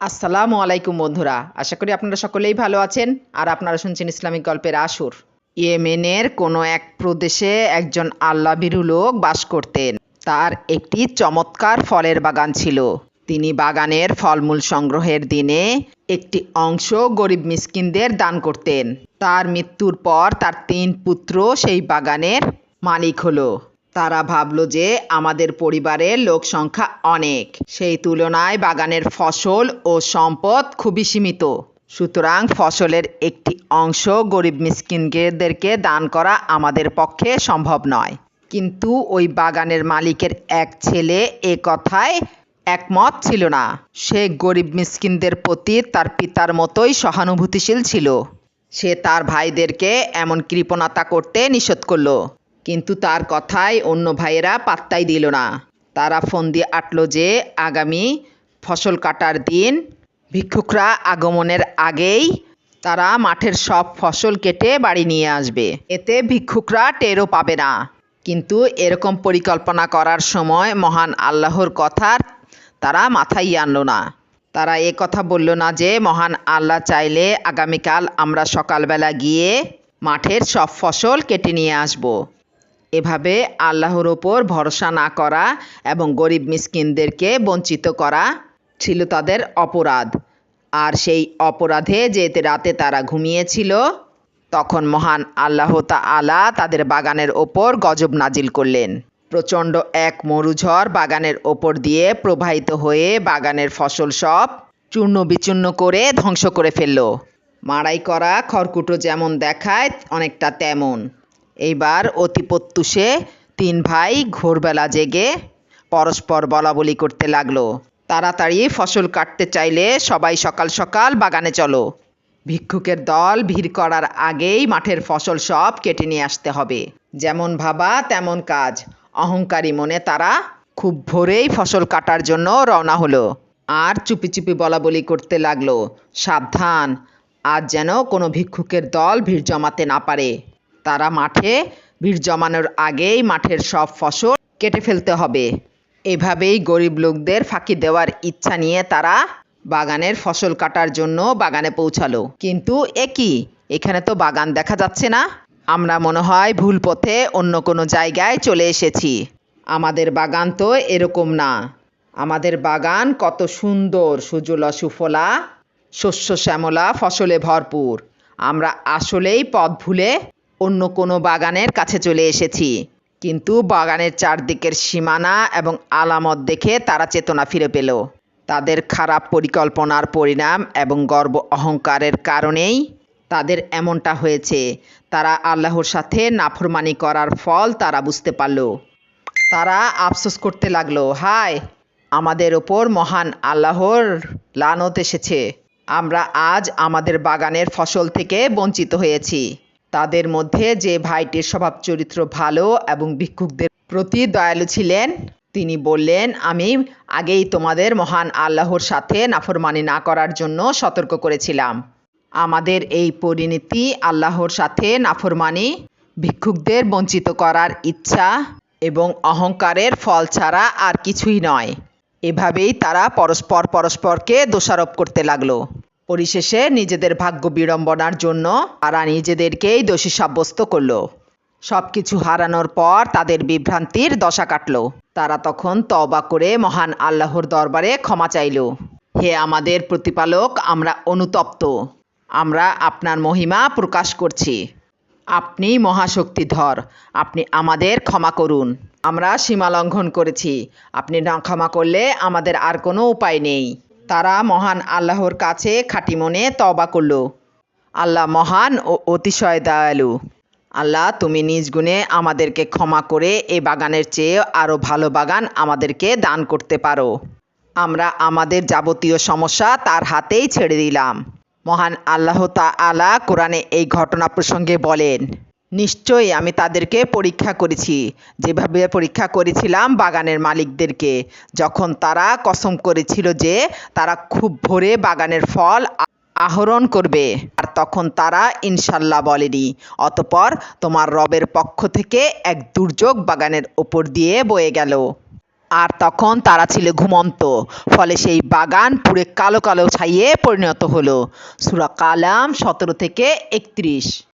আসসালামু আলাইকুম বন্ধুরা, আশা করি আপনারা সকলেই ভালো আছেন আর আপনারা শুনছেন ইসলামিক গল্পের আসুর। ইয়েমেনের কোনো এক প্রদেশে একজন আল্লাভীরু লোক বাস করতেন। তার একটি চমৎকার ফলের বাগান ছিল। তিনি বাগানের ফলমূল সংগ্রহের দিনে একটি অংশ গরিব মিসকিনদের দান করতেন। তার মৃত্যুর পর তার তিন পুত্র সেই বাগানের মালিক হলো। তারা ভাবলো যে আমাদের পরিবারের লোক সংখ্যা অনেক। সেই তুলনায় বাগানের ফসল ও সম্পদ খুবই সীমিত। সুতরাং ফসলের একটি অংশ গরিব মিসকিনদেরকে দান করা আমাদের পক্ষে সম্ভব নয়। কিন্তু ওই বাগানের মালিকের এক ছেলে এ কথায় একমত ছিল না। সে গরিব মিসকিনদের প্রতি তার পিতার মতোই সহানুভূতিশীল ছিল। সে তার ভাইদেরকে এমন কৃপণতা করতে নিষেধ করল। কিন্তু তার কথায় অন্য ভাইয়েরা পাত্তাই দিল না। তারা ফোন দিয়ে আটলো যে, আগামী ফসল কাটার দিন ভিক্ষুকরা আগমনের আগেই তারা মাঠের সব ফসল কেটে বাড়ি নিয়ে আসবে। এতে ভিক্ষুকরা টেরও পাবে না। কিন্তু এরকম পরিকল্পনা করার সময় মহান আল্লাহর কথার তারা মাথায় আনল না। তারা এ কথা বলল না যে, মহান আল্লাহ চাইলে আগামীকাল আমরা সকালবেলা গিয়ে মাঠের সব ফসল কেটে নিয়ে আসব। এভাবে আল্লাহর ওপর ভরসা না করা এবং গরিব মিসকিনদেরকে বঞ্চিত করা ছিল তাদের অপরাধ। আর সেই অপরাধে যে রাতে তারা ঘুমিয়েছিল, তখন মহান আল্লাহ আলা তাদের বাগানের ওপর গজব নাজিল করলেন। প্রচণ্ড এক মরুঝড় বাগানের ওপর দিয়ে প্রবাহিত হয়ে বাগানের ফসল সব চূর্ণ বিচূর্ণ করে ধ্বংস করে ফেলল। মাড়াই করা খড়কুটো যেমন দেখায়, অনেকটা তেমন। এইবার অতি প্রত্যুষে তিন ভাই ঘোরবেলা জেগে পরস্পর বলা বলি করতে লাগল। তাড়াতাড়ি ফসল কাটতে চাইলে সবাই সকাল সকাল বাগানে চলো। ভিক্ষুকের দল ভিড় করার আগেই মাঠের ফসল সব কেটে নিয়ে আসতে হবে। যেমন ভাবা, তেমন কাজ। অহংকারী মনে তারা খুব ভোরেই ফসল কাটার জন্য রওনা হলো। আর চুপি চুপি বলা বলি করতে লাগল। সাবধান। আজ যেন কোনো ভিক্ষুকের দল ভিড় জমাতে না পারে। তারা মাঠে, ভিড় জমানোর আগেই মাঠের সব ফসল কেটে ফেলতে হবে। এভাবেই গরিব লোকদের ফাঁকি দেওয়ার ইচ্ছা নিয়ে তারা বাগানের ফসল কাটার জন্য বাগানে পৌঁছালো। কিন্তু একই এখানে তো বাগান দেখা যাচ্ছে না। আমরা মনে হয় ভুল পথে অন্য কোনো জায়গায় চলে এসেছি। আমাদের বাগান তো এরকম না। আমাদের বাগান কত সুন্দর, সুজলা, সুফলা, শস্য, শ্যামলা, ফসলে ভরপুর। আমরা আসলেই পথ ভুলে অন্য কোনো বাগানের কাছে চলে এসেছি। কিন্তু বাগানের চারদিকের সীমানা এবং আলামত দেখে তারা চেতনা ফিরে পেল। তাদের খারাপ পরিকল্পনার পরিণাম এবং গর্ব অহংকারের কারণেই তাদের এমনটা হয়েছে। তারা আল্লাহর সাথে নাফরমানি করার ফল তারা বুঝতে পারল। তারা আফসোস করতে লাগল, হায়, আমাদের ওপর মহান আল্লাহর লানত এসেছে। আমরা আজ আমাদের বাগানের ফসল থেকে বঞ্চিত হয়েছি। তাদের মধ্যে যে ভাইটির স্বভাব চরিত্র ভালো এবং ভিক্ষুকদের প্রতি দয়ালু ছিলেন, তিনি বললেন, আমি আগেই তোমাদের মহান আল্লাহর সাথে নাফরমানি না করার জন্য সতর্ক করেছিলাম। আমাদের এই পরিণতি আল্লাহর সাথে নাফরমানি, ভিক্ষুকদের বঞ্চিত করার ইচ্ছা এবং অহংকারের ফল ছাড়া আর কিছুই নয়। এভাবেই তারা পরস্পর পরস্পরকে দোষারোপ করতে লাগল। পরিশেষে নিজেদের ভাগ্য বিড়ম্বনার জন্য তারা নিজেদেরকেই দোষী সাব্যস্ত করল। সব কিছু হারানোর পর তাদের বিভ্রান্তির দশা কাটল। তারা তখন তবা করে মহান আল্লাহর দরবারে ক্ষমা চাইল। হে আমাদের প্রতিপালক, আমরা অনুতপ্ত। আমরা আপনার মহিমা প্রকাশ করছি। আপনি মহাশক্তিধর। আপনি আমাদের ক্ষমা করুন। আমরা সীমা লঙ্ঘন করেছি। আপনি না ক্ষমা করলে আমাদের আর কোনো উপায় নেই। তারা মহান আল্লাহর কাছে খাঁটি মনে তবা করল। আল্লাহ মহান ও অতিশয় দয়ালু। আল্লাহ, তুমি নিজ গুণে আমাদেরকে ক্ষমা করে এই বাগানের চেয়ে আরও ভালো বাগান আমাদেরকে দান করতে পারো। আমরা আমাদের যাবতীয় সমস্যা তার হাতেই ছেড়ে দিলাম। মহান আল্লাহ তা আলা কোরআনে এই ঘটনা প্রসঙ্গে বলেন নিশ্চয়ই আমি তাদেরকে পরীক্ষা করেছি। যেভাবে পরীক্ষা করেছিলাম বাগানের মালিকদেরকে, যখন তারা কসম করেছিল যে তারা খুব ভোরে বাগানের ফল আহরণ করবে। আর তখন তারা ইনশাল্লাহ বলেনি। অতপর তোমার রবের পক্ষ থেকে এক দুর্যোগ বাগানের ওপর দিয়ে বয়ে গেল। আর তখন তারা ছিল ঘুমন্ত, ফলে সেই বাগান পুড়ে কালো কালো ছাইয়ে পরিণত হলো। সুরা কালাম সতেরো থেকে একত্রিশ।